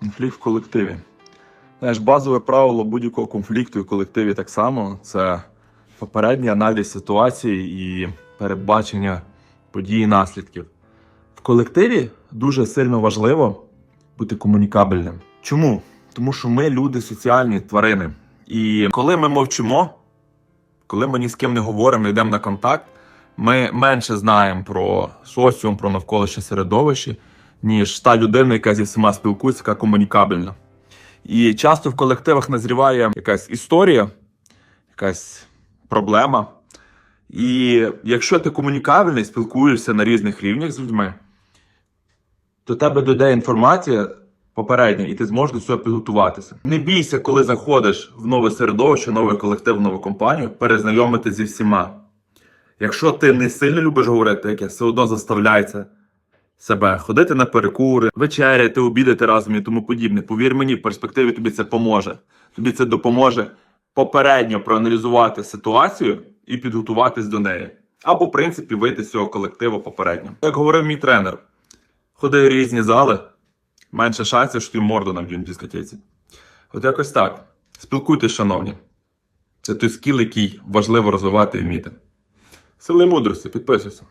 Конфлікт в колективі. Знаєш, базове правило будь-якого конфлікту в колективі так само це попередній аналіз ситуації і передбачення подій і наслідків. В колективі дуже сильно важливо бути комунікабельним. Чому? Тому що ми люди соціальні тварини. І коли ми мовчимо, коли ми ні з ким не говоримо, йдемо на контакт, ми менше знаємо про соціум, про навколишнє середовище, ніж та людина, яка зі всіма спілкується, яка комунікабельна. І часто в колективах назріває якась історія, якась проблема. І якщо ти комунікабельний, спілкуєшся на різних рівнях з людьми, до тебе дойде інформація попередня, і ти зможеш до цього підготуватися. Не бійся, коли заходиш в нове середовище, новий колектив, нову компанію, перезнайомити зі всіма. Якщо ти не сильно любиш говорити, яке все одно заставляється себе ходити на перекури, вечеряти, обідати разом і тому подібне. Повір мені, в перспективі тобі це поможе. Тобі це допоможе попередньо проаналізувати ситуацію і підготуватись до неї. Або, в принципі, вийти з цього колективу попередньо. Як говорив мій тренер, ходи в різні зали, менше шансів, що ти морду на дискотеці. От якось так. Спілкуйтесь, шановні. Це той скіл, який важливо розвивати і вміти. Сили мудрості, підписуйся.